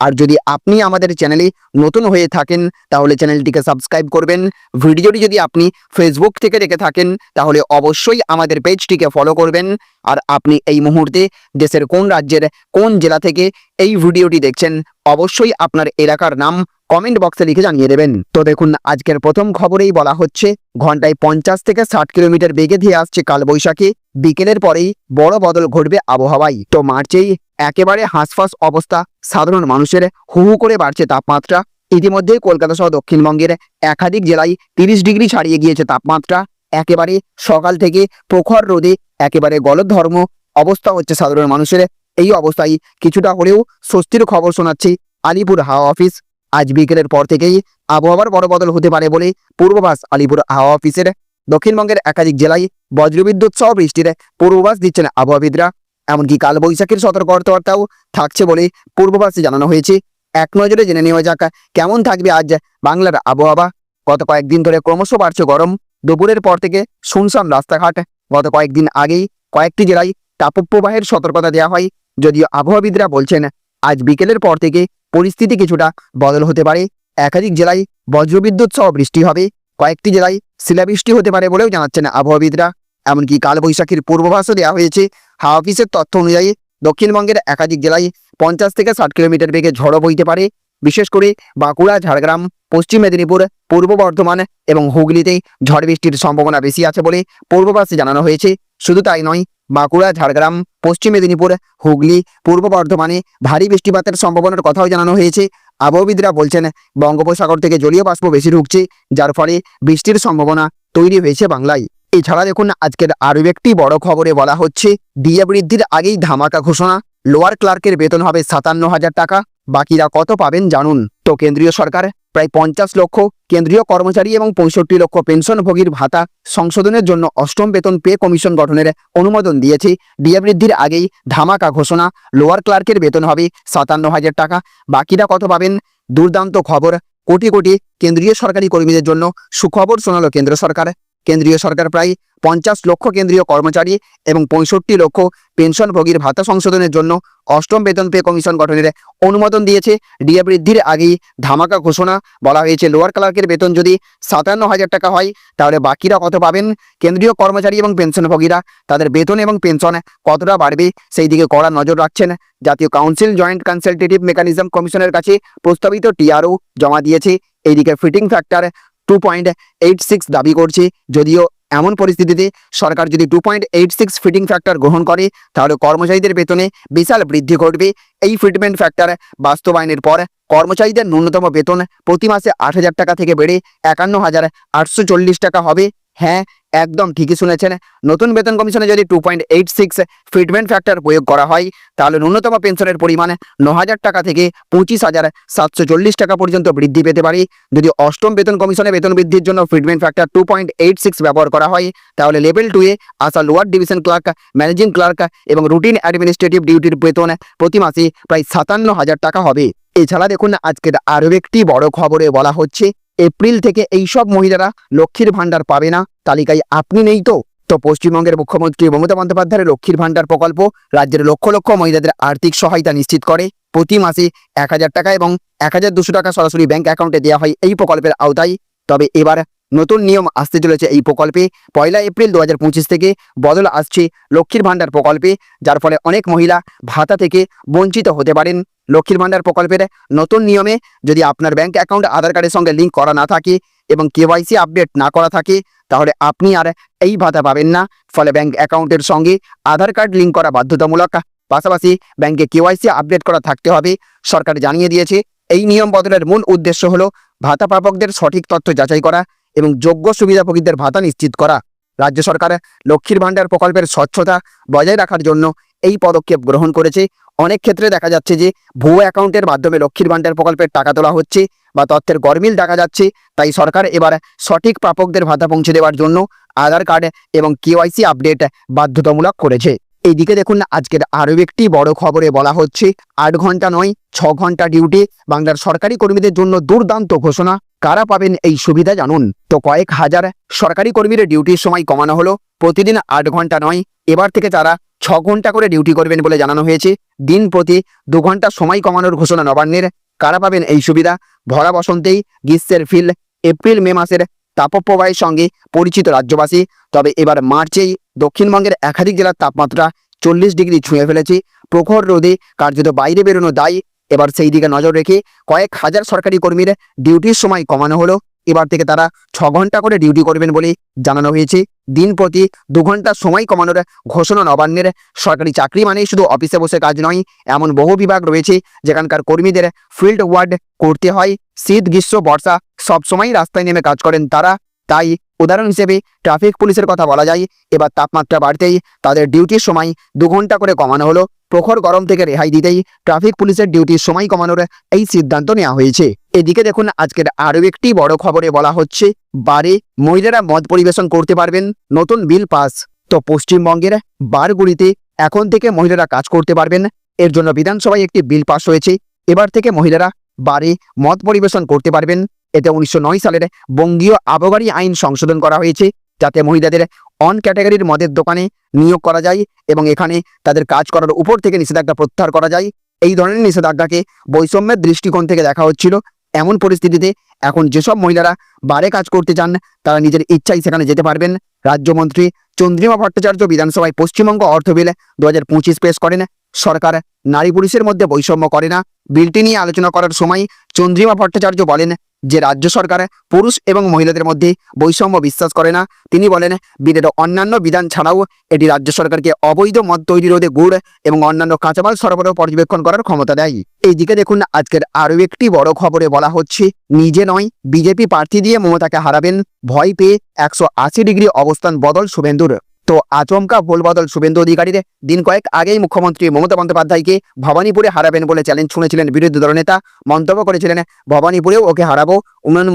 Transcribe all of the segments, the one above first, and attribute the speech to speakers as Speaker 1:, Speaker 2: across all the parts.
Speaker 1: আর যদি আপনি আমাদের চ্যানেলে নতুন হয়ে থাকেন, তাহলে চ্যানেলটিকে সাবস্ক্রাইব করবেন। ভিডিওটি যদি আপনি ফেসবুক থেকে দেখে থাকেন, তাহলে অবশ্যই আমাদের পেজটিকে ফলো করবেন। আর আপনি এই মুহূর্তে দেশের কোন রাজ্যের কোন জেলা থেকে এই ভিডিওটি দেখছেন, অবশ্যই আপনার এলাকার নাম কমেন্ট বক্সে লিখে জানিয়ে দেবেন। তো দেখুন, আজকের প্রথম খবরেই বলা হচ্ছে, ঘন্টায় পঞ্চাশ থেকে ষাট কিলোমিটার বেগে ধেয়ে আসছে কালবৈশাখী। বিকেলের পরেই বড় বদল ঘটবে আবহাওয়ায়। তো মার্চেই একেবারে হাঁসফাঁস অবস্থা। সাধারণ মানুষের হু হু করে বাড়ছে তাপমাত্রা। ইতিমধ্যেই কলকাতা সহ দক্ষিণবঙ্গের একাধিক জেলায় তিরিশ ডিগ্রি ছাড়িয়ে গিয়েছে তাপমাত্রা। একেবারে সকাল থেকে প্রখর রোদে একেবারে গলত ধর্ম অবস্থা হচ্ছে সাধারণ মানুষের। এই অবস্থায় কিছুটা হলেও স্বস্তির খবর শোনাচ্ছে আলিপুর হাওয়া অফিস। আজ বিকেলের পর থেকেই আবহাওয়ার বড় বদল হতে পারে বলে পূর্বাভাস আলিপুর হাওয়া অফিসের। দক্ষিণবঙ্গের একাধিক জেলায় বজ্রবিদ্যুৎ সহ বৃষ্টির পূর্বাভাস দিচ্ছেন আবহাওয়াবিদরা। এমনকি কালবৈশাখীর সতর্কবার্তাও থাকছে বলে পূর্বাভাসে জানানো হয়েছে। এক নজরে জেনে নেওয়া যাক, কেমন থাকবে আজ বাংলার আবহাওয়া? গত কয়েকদিন ধরে ক্রমশ বাড়ছে গরম। দুপুরের পর থেকে শুনশান রাস্তাঘাট। গত কয়েকদিন আগেই কয়েকটি জেলায় তাপপ্রবাহের সতর্কতা দেওয়া হয়। যদিও আবহাওয়াবিদরা বলছেন, আজ বিকেলের পর থেকে পরিস্থিতি কিছুটা বদল হতে পারে। একাধিক জেলায় বজ্রবিদ্যুৎ সহ বৃষ্টি হবে। কয়েকটি জেলায় শিলাবৃষ্টি হতে পারে বলেও জানাচ্ছেন আবহাওয়াবিদরা। এমনকি কালবৈশাখীর পূর্বাভাসও দেওয়া হয়েছে। হাওয়া অফিসের তথ্য অনুযায়ী, দক্ষিণবঙ্গের একাধিক জেলায় পঞ্চাশ থেকে ষাট কিলোমিটার বেগে ঝড়ো বইতে পারে। বিশেষ করে বাঁকুড়া, ঝাড়গ্রাম, পশ্চিম মেদিনীপুর, পূর্ব বর্ধমান এবং হুগলিতে ঝড় বৃষ্টির সম্ভাবনা বেশি আছে বলে পূর্বাভাসে জানানো হয়েছে। শুধু তাই নয়, বাঁকুড়া, ঝাড়গ্রাম, পশ্চিম মেদিনীপুর, হুগলি, পূর্ব বর্ধমানে ভারী বৃষ্টিপাতের সম্ভাবনার কথাও জানানো হয়েছে। আবহবিদরা বলছেন, বঙ্গোপসাগর থেকে জলীয় বাষ্প বেশি ঢুকছে, যার ফলে বৃষ্টির সম্ভাবনা তৈরি হয়েছে বাংলায়। এছাড়া দেখুন, আজকের আরও একটি বড় খবরে বলা হচ্ছে, ডিএ বৃদ্ধির আগেই ধামাকা ঘোষণা, লোয়ার ক্লার্কের বেতন হবে সাতান্ন হাজার টাকা, বাকিরা কত পাবেন জানুন। তো কেন্দ্রীয় সরকার, প্রায় পঞ্চাশ লক্ষ কেন্দ্রীয় কর্মচারী এবং পঁয়ষট্টি লক্ষ পেনশনভোগীর ভাতা সংশোধনের জন্য অষ্টম বেতন পে কমিশন গঠনের অনুমোদন দিয়েছে। ডিএ বৃদ্ধির আগেই ধামাকা ঘোষণা, লোয়ার ক্লার্কের বেতন হবে সাতান্ন হাজার টাকা, বাকিরা কত পাবেন? দুর্দান্ত খবর, কোটি কোটি কেন্দ্রীয় সরকারি কর্মীদের জন্য সুখবর শোনালো কেন্দ্র সরকার। কেন্দ্রীয় সরকার প্রায় পঞ্চাশ লক্ষ কেন্দ্রীয় কর্মচারী এবং পঁয়ষট্টি লক্ষ পেনশনভোগীর ভাতা সংশোধনের জন্য অষ্টম বেতন পে কমিশন গঠনের অনুমোদন দিয়েছে। ডিএ বৃদ্ধির আগেই ধামাকা ঘোষণা বলা হয়েছে। লোয়ার ক্লার্কের বেতন যদি সাতান্ন হাজার টাকা হয়, তাহলে বাকিরা কত পাবেন? কেন্দ্রীয় কর্মচারী এবং পেনশনভোগীরা তাদের বেতন এবং পেনশন কতটা বাড়বে? সেই দিকে কড়া নজর রাখছেন জাতীয় কাউন্সিল জয়েন্ট কনসালটেটিভ মেকানিজম কমিশনের কাছে প্রস্তাবিত টিআরও জমা দিয়েছে। এইদিকে fitting factor two point eight six দাবি করছে। যদিও এমন পরিস্থিতিতে সরকার যদি two point eight six fitting factor গ্রহণ করে, তাহলে কর্মচারীদের বেতনে বিশাল বৃদ্ধি ঘটবে। এই ফিটমেন্ট ফ্যাক্টর বাস্তবায়নের পর কর্মচারীদের ন্যূনতম বেতন প্রতি মাসে আট হাজার টাকা থেকে বেড়ে একান্ন হাজার আটশো চল্লিশ টাকা হবে। হ্যাঁ একদম ঠিকই শুনেছেন। নতুন বেতন কমিশনে যদি two point eight six fitment factor প্রয়োগ করা হয়, তাহলে ন্যূনতম পেনশনের পরিমাণ ন হাজার টাকা থেকে পঁচিশ হাজার সাতশো চল্লিশ টাকা পর্যন্ত বৃদ্ধি পেতে পারে। যদি অষ্টম বেতন কমিশনে বেতন বৃদ্ধির জন্য fitment factor two point eight six ব্যবহার করা হয়, তাহলে লেভেল টু এ আসা lower division clerk managing clerk এবং রুটিন অ্যাডমিনিস্ট্রেটিভ ডিউটির বেতন প্রতি মাসে প্রায় সাতান্ন হাজার টাকা হবে। এছাড়া দেখুন, আজকের আরও একটি বড় খবরে বলা হচ্ছে এপ্রিল থেকে এইসব মহিলারা লক্ষ্মীর ভাণ্ডার পাবে না। তালিকায় আপনি নেই তো? তো পশ্চিমবঙ্গের মুখ্যমন্ত্রী মমতা বন্দ্যোপাধ্যায়ের লক্ষ্মীর ভাণ্ডার প্রকল্প রাজ্যের লক্ষ লক্ষ মহিলাদের আর্থিক সহায়তা নিশ্চিত করে। প্রতি মাসে এক হাজার টাকা এবং এক টাকা সরাসরি ব্যাংক অ্যাকাউন্টে দেওয়া হয় এই প্রকল্পের আওতায়। তবে এবার নতুন নিয়ম আসতে চলেছে এই প্রকল্পে। পয়লা এপ্রিল দু হাজার পঁচিশ থেকে বদল আসছে লক্ষ্মীর ভাণ্ডার প্রকল্পে, যার ফলে অনেক মহিলা ভাতা থেকে বঞ্চিত হতে পারেন। লক্ষ্মীর ভাণ্ডার প্রকল্পের নতুন নিয়মে যদি আপনার ব্যাংক অ্যাকাউন্ট, আধার কার্ডের সঙ্গে লিঙ্ক করা না থাকে এবং কেওয়াইসি আপডেট না করা থাকে, তাহলে আপনি আর এই ভাতা পাবেন না। ফলে ব্যাংক অ্যাকাউন্টের সঙ্গে আধার কার্ড লিঙ্ক করা বাধ্যতামূলক। পাশাপাশি ব্যাংকে কেওয়াইসি আপডেট করা থাকতে হবে। সরকার জানিয়ে দিয়েছে, এই নিয়ম বদলের মূল উদ্দেশ্য হলো ভাতা প্রাপকদের সঠিক তথ্য যাচাই করা। এবং যোগ্য সুবিধাভোগীদের ভাতা নিশ্চিত করা। রাজ্য সরকার লক্ষ্মীর ভাণ্ডার প্রকল্পের স্বচ্ছতা বজায় রাখার জন্য এই পদক্ষেপ গ্রহণ করেছে। অনেক ক্ষেত্রে দেখা যাচ্ছে যে ভুয়ো অ্যাকাউন্টের মাধ্যমে লক্ষ্মীর ভাণ্ডার প্রকল্পের টাকা তোলা হচ্ছে বা তথ্যের গরমিল দেখা যাচ্ছে। তাই সরকার এবার সঠিক প্রাপকদের ভাতা পৌঁছে দেওয়ার জন্য আধার কার্ড এবং কেওয়াইসি আপডেট বাধ্যতামূলক করেছে। এইদিকে দেখুন, আজকের আরও একটি বড় খবরে বলা হচ্ছে, আট ঘণ্টা নয়, ছ ঘণ্টা ডিউটি। বাংলার সরকারি কর্মীদের জন্য দুর্দান্ত ঘোষণা। কারা পাবেন এই সুবিধা জানুন? তো কয়েক হাজার সরকারি কর্মীর ডিউটির সময় কমানো হলো। প্রতিদিন আট ঘণ্টা নয়, এবার থেকে তারা ছ ঘণ্টা করে ডিউটি করবেন বলে জানানো হয়েছে, দিন প্রতি দু ঘণ্টা সময় কমানোর ঘোষণা নবান্নের। কারা পাবেন এই সুবিধা? ভরা বসন্তেই গ্রীষ্মের ফিল, এপ্রিল, মে মাসের তাপপ্রবাহের সঙ্গে পরিচিত রাজ্যবাসী। তবে এবার মার্চেই দক্ষিণবঙ্গের একাধিক জেলার তাপমাত্রা চল্লিশ ডিগ্রি ছুঁয়ে ফেলেছে। প্রখর রোদে কার্যত বাইরে বেরোনো দায় এবার সেই দিকে নজর রেখে কয়েক হাজার সরকারি কর্মীর ডিউটির সময় কমানো হলো। এবার থেকে তারা ছ ঘণ্টা করে ডিউটি করবেন বলে জানানো হয়েছে। দিন প্রতি দু ঘণ্টা সময় কমানোর ঘোষণা নবান্নের সরকারি চাকরি মানেই শুধু অফিসে বসে কাজ নয়, এমন বহু বিভাগ রয়েছে যেখানকার কর্মীদের ফিল্ড ওয়ার্ড করতে হয়। শীত, গ্রীষ্ম, বর্ষা সবসময় রাস্তায় নেমে কাজ করেন তারা। তাই উদাহরণ হিসেবে ট্রাফিক পুলিশের কথা বলা যায়। এবার তাপমাত্রা বাড়তেই তাদের ডিউটির সময় দু ঘণ্টা করে কমানো হলো। প্রখর গরম থেকে রেহাই দিতেই ট্রাফিক পুলিশের ডিউটির সময় কমানোর এই সিদ্ধান্ত নেওয়া হয়েছে। এদিকে দেখুন, আজকের আরও একটি বড় খবরে বলা হচ্ছে, বারে মহিলারা মদ পরিবেশন করতে পারবেন, নতুন বিল পাস। তো পশ্চিমবঙ্গের বারগুলিতে এখন থেকে মহিলারা কাজ করতে পারবেন। এর জন্য বিধানসভায় একটি বিল পাস হয়েছে। এবার থেকে মহিলারা বারে মদ পরিবেশন করতে পারবেন। এতে উনিশশো সালের বঙ্গীয় আবগারি আইন সংশোধন করা হয়েছে। যাতে মহিলাদের অন ক্যাটাগরির মদের দোকানে নিয়োগ করা যায় এবং এখানে তাদের কাজ করার উপর থেকে নিষেধাজ্ঞা প্রত্যাহার করা যায়। এই ধরনের নিষেধাজ্ঞাকে বৈষম্যের দৃষ্টিকোণ থেকে দেখা হচ্ছিল। এমন পরিস্থিতিতে এখন যেসব মহিলারা বারে কাজ করতে চান, তারা নিজের ইচ্ছায় সেখানে যেতে পারবেন। রাজ্যমন্ত্রী চন্দ্রিমা ভট্টাচার্য বিধানসভায় পশ্চিমবঙ্গ অর্থ বিল দু হাজার পঁচিশ পেশ করেন। সরকার নারী পুরুষের মধ্যে বৈষম্য করে না। বিলটি নিয়ে আলোচনা করার সময় চন্দ্রিমা ভট্টাচার্য বলেন যে, রাজ্য সরকার পুরুষ এবং মহিলাদের মধ্যে বৈষম্য বিশ্বাস করে না। তিনি বলেন, বিলের অন্যান্য বিধান ছাড়াও এটি রাজ্য সরকারকে অবৈধ মদ তৈরি রোধে গুড় এবং অন্যান্য কাঁচামাল সরবরাহ পর্যবেক্ষণ করার ক্ষমতা দেয়। এইদিকে দেখুন, আজকের আরও একটি বড় খবরে বলা হচ্ছে, নিজে নয়, বিজেপি প্রার্থী দিয়ে মমতাকে হারাবেন। ভয় পেয়ে একশো আশি ডিগ্রি অবস্থান বদল শুভেন্দুর। তো আচমকা ভোলবদল শুভেন্দু অধিকারীর দিন কয়েক আগেই মুখ্যমন্ত্রী মমতা বন্দ্যোপাধ্যায়কে ভবানীপুরে হারাবেন বলে চ্যালেঞ্জ শুনেছিলেন বিরোধী দলনেতা মন্তব্য করেছিলেন, ভবানীপুরেও ওকে হারাবো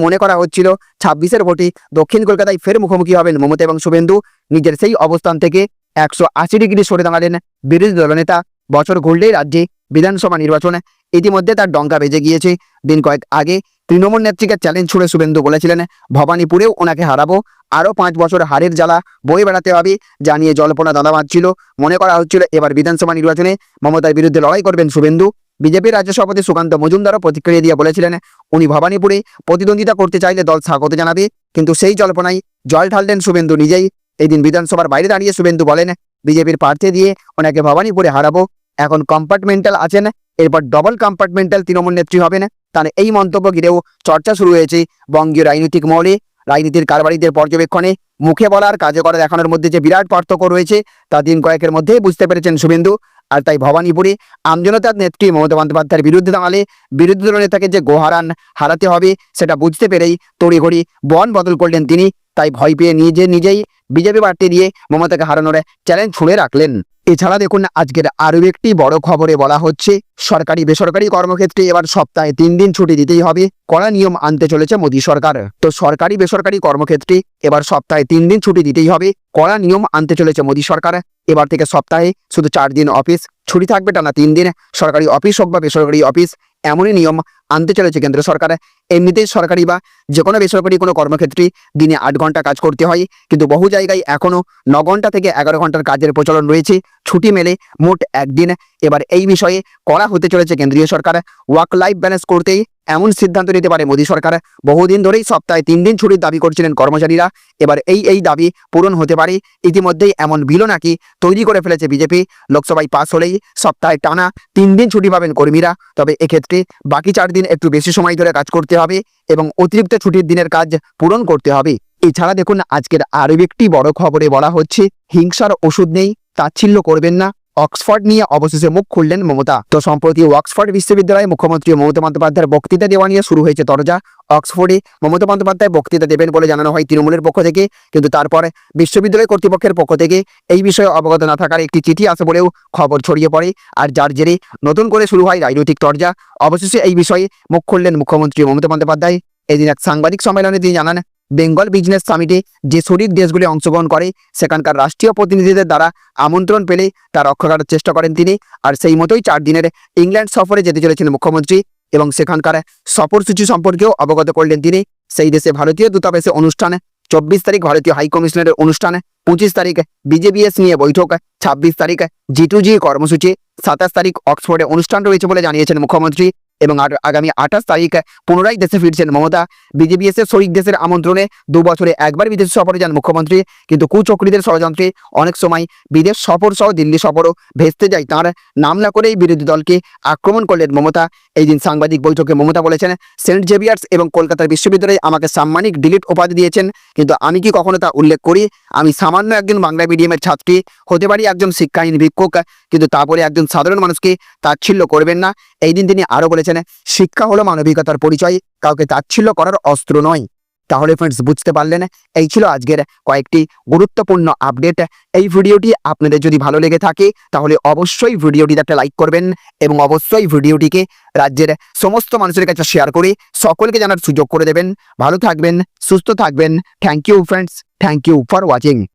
Speaker 1: মনে করা হচ্ছিল। ছাব্বিশের ভোটে দক্ষিণ কলকাতায় ফের মুখোমুখি হবেন মমতা এবং শুভেন্দু। নিজের সেই অবস্থান থেকে একশো আশি ডিগ্রি সরে দাঁড়ালেন বিরোধী দলনেতা বছর ঘুরলেই রাজ্যে বিধানসভা নির্বাচনে। ইতিমধ্যে তার ডঙ্কা বেজে গিয়েছে। দিন কয়েক আগে তৃণমূল নেত্রীকে চ্যালেঞ্জ ছুড়ে শুভেন্দু বলেছিলেন, ভবানীপুরেও ওনাকে হারাবো। আরও পাঁচ বছর হারের জ্বালা বয়ে বেড়াতে হবে জানিয়ে জল্পনা দাদা বাঁধছিল মনে করা হচ্ছিল এবার বিধানসভা নির্বাচনে মমতার বিরুদ্ধে লড়াই করবেন শুভেন্দু। বিজেপির রাজ্য সভাপতি সুকান্ত মজুমদারও প্রতিক্রিয়া দিয়ে বলেছিলেন, উনি ভবানীপুরে প্রতিদ্বন্দ্বিতা করতে চাইলে দল স্বাগত জানাবে, কিন্তু সেই জল্পনায় জল ঢাললেন শুভেন্দু নিজেই। এই দিন বিধানসভার বাইরে দাঁড়িয়ে শুভেন্দু বলেন, বিজেপির প্রার্থী দিয়ে ওনাকে ভবানীপুরে হারাবো। এখন কম্পার্টমেন্টাল আছেন, এরপর ডবল কম্পার্টমেন্টাল তৃণমূল নেত্রী হবেন। তার এই মন্তব্য ঘিরেও চর্চা শুরু হয়েছে বঙ্গীয় রাজনৈতিক মহলে। রাজনীতির কারবারিদের পর্যবেক্ষণে মুখে বলার, কাজে করা দেখানোর মধ্যে যে বিরাট পার্থক্য রয়েছে, তা দিন কয়েকের মধ্যেই বুঝতে পেরেছেন শুভেন্দু। আর তাই ভবানীপুরে আমজনতার নেত্রী মমতা বন্দ্যোপাধ্যায়ের বিরুদ্ধে দাঁড়ালে বিরোধী দল নেতাকে যে গোহারান হারাতে হবে, সেটা বুঝতে পেরেই তড়িঘড়ি বন বদল করলেন তিনি। তাই ভয় পেয়ে নিজে নিজেই বিজেপি প্রার্থী দিয়ে মমতাকে হারানোর চ্যালেঞ্জ ছুঁড়ে রাখলেন। এছাড়া দেখুন, আজকের আরও একটি বড় খবরে বলা হচ্ছে, সরকারি বেসরকারি কর্মক্ষেত্রে এবার সপ্তাহে তিন দিন ছুটি দিতেই হবে, কড়া নিয়ম আনতে চলেছে মোদী সরকার। তো সরকারি বেসরকারি কর্মক্ষেত্রে এবার সপ্তাহে তিন দিন ছুটি দিতেই হবে, কড়া নিয়ম আনতে চলেছে মোদী সরকার। এবার থেকে সপ্তাহে শুধু চার দিন অফিস, ছুটি থাকবে টানা তিন দিন, সরকারি অফিস হোক বা বেসরকারি অফিস, এমনই নিয়ম আনতে চলেছে কেন্দ্র সরকার। এমনিতেই সরকারি বা যে কোনো বেসরকারি কোনো কর্মক্ষেত্রে দিনে আট ঘণ্টা কাজ করতে হয়। কিন্তু বহু জায়গায় এখনও ন ঘণ্টা থেকে এগারো ঘণ্টার কাজের প্রচলন রয়েছে। ছুটি মেলে মোট একদিন। এবার এই বিষয়ে করা হতে চলেছে কেন্দ্রীয় সরকার। ওয়ার্ক লাইফ ব্যালেন্স করতেই এমন সিদ্ধান্ত নিতে পারে মোদী সরকার। বহুদিন ধরেই সপ্তাহে তিন দিন ছুটির দাবি করছিলেন কর্মচারীরা। এবার এই এই দাবি পূরণ হতে পারে। ইতিমধ্যেই এমন বিলও নাকি তৈরি করে ফেলেছে বিজেপি। লোকসভায় পাস হলেই সপ্তাহে টানা তিন দিন ছুটি পাবেন কর্মীরা। তবে এক্ষেত্রে বাকি চার দিন একটু বেশি সময় ধরে কাজ করতে হবে এবং অতিরিক্ত ছুটির দিনের কাজ পূরণ করতে হবে। এছাড়া দেখুন, আজকের আরও একটি বড় খবরে বলা হচ্ছে, হিংসার ওষুধ নেই, তাচ্ছিল্য করবেন না। অক্সফোর্ড নিয়ে অবশেষে মুখ খুললেন মমতা। তো সম্প্রতি অক্সফোর্ড বিশ্ববিদ্যালয়ে মুখ্যমন্ত্রী মমতা বন্দ্যোপাধ্যায়ের বক্তৃতা দেওয়া নিয়ে শুরু হয়েছে দরজা অক্সফোর্ডে মমতা বন্দ্যোপাধ্যায় বক্তৃতা দেবেন বলে জানানো হয় তৃণমূলের পক্ষ থেকে। কিন্তু তারপর বিশ্ববিদ্যালয় কর্তৃপক্ষের পক্ষ থেকে এই বিষয়ে অবগত না থাকার একটি চিঠি আসে বলেও খবর ছড়িয়ে পড়ে। আর যার জেরে নতুন করে শুরু হয় রাজনৈতিক তরজা। অবশেষে এই বিষয়ে মুখ খুললেন মুখ্যমন্ত্রী মমতা বন্দ্যোপাধ্যায়। এদিন এক সাংবাদিক সম্মেলনে তিনি জানান বেঙ্গল বিজনেস সামিটে যে শরিক দেশগুলি অংশগ্রহণ করে, সেখানকার রাষ্ট্রীয় প্রতিনিধিদের দ্বারা আমন্ত্রণ পেলে তা রক্ষা করার চেষ্টা করেন তিনি। আর সেই মতোই চার দিনের ইংল্যান্ড সফরে যেতে চলেছেন মুখ্যমন্ত্রী এবং সেখানকার সফরসূচি সম্পর্কেও অবগত করলেন তিনি। সেই দেশে ভারতীয় দূতাবাসে অনুষ্ঠানে, চব্বিশ তারিখ ভারতীয় হাই কমিশনারের অনুষ্ঠান, পঁচিশ তারিখ বিজেপিএস নিয়ে বৈঠক, ছাব্বিশ তারিখ জি টু জি কর্মসূচি, সাতাশ তারিখ অক্সফোর্ডে অনুষ্ঠান রয়েছে বলে জানিয়েছেন মুখ্যমন্ত্রী। এবং আগামী আঠাশ তারিখ পুনরায় দেশে ফিরছেন মমতা। বিজেপিএস এর শরিক দেশের আমন্ত্রণে দু বছরে একবার বিদেশ সফরে যান মুখ্যমন্ত্রী। কিন্তু কুচক্রীদের ষড়যন্ত্রে অনেক সময় বিদেশ সফর সহ দিল্লি সফরও ভেস্তে যায়। তাঁর নাম না করেই বিরোধী দলকে আক্রমণ করলেন মমতা। এই দিন সাংবাদিক বৈঠকে মমতা বলেছেন, সেন্ট জেভিয়ার্স এবং কলকাতার বিশ্ববিদ্যালয়ে আমাকে সাম্মানিক ডিলিট উপাধি দিয়েছেন। কিন্তু আমি কি কখনো তা উল্লেখ করি? আমি সামান্য একজন বাংলা মিডিয়ামের ছাত্রী, হতে পারি একজন শিক্ষাহীন ভিক্ষুক, কিন্তু তারপরে একজন সাধারণ মানুষকে তাচ্ছিল্য করবেন না। এই দিন তিনি আরও বলেছেন, শিক্ষা হলো মানবিকতার পরিচয়, কাউকে তাচ্ছিল্য করার অস্ত্র নয়। তাহলে ফ্রেন্ডস বুঝতে পারলেন? এই ছিল আজকের কয়েকটি গুরুত্বপূর্ণ আপডেট এই ভিডিওটি আপনাদের যদি ভালো লেগে থাকে, তাহলে অবশ্যই ভিডিওটিতে একটা লাইক করবেন এবং অবশ্যই ভিডিওটিকে রাজ্যের সমস্ত মানুষের কাছে শেয়ার করে সকলকে জানার সুযোগ করে দেবেন। ভালো থাকবেন, সুস্থ থাকবেন। Thank you friends thank you for watching